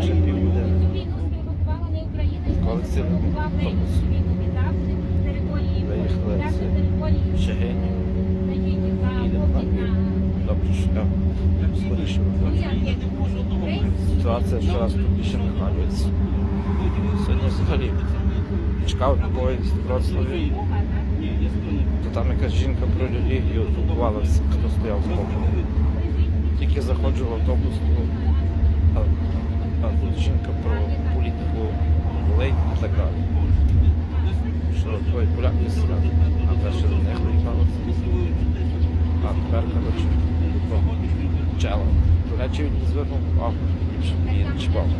вже півгодини. Коли це виїхали з Шегині, їдемо на Львів. Добре, що скоріше виходить. Ситуація щораз тут більше нагадується. Сьогодні взагалі чекав поїзд в Вроцлаві. То там якась жінка про релігію турбувалася, хто стояв в боку. Тільки заходжу в автобус, ну, tego. Środkowej prawej strony, a weszedł pan pan Berkowicz lub ciało, które ci złego oku i Nie pomoc.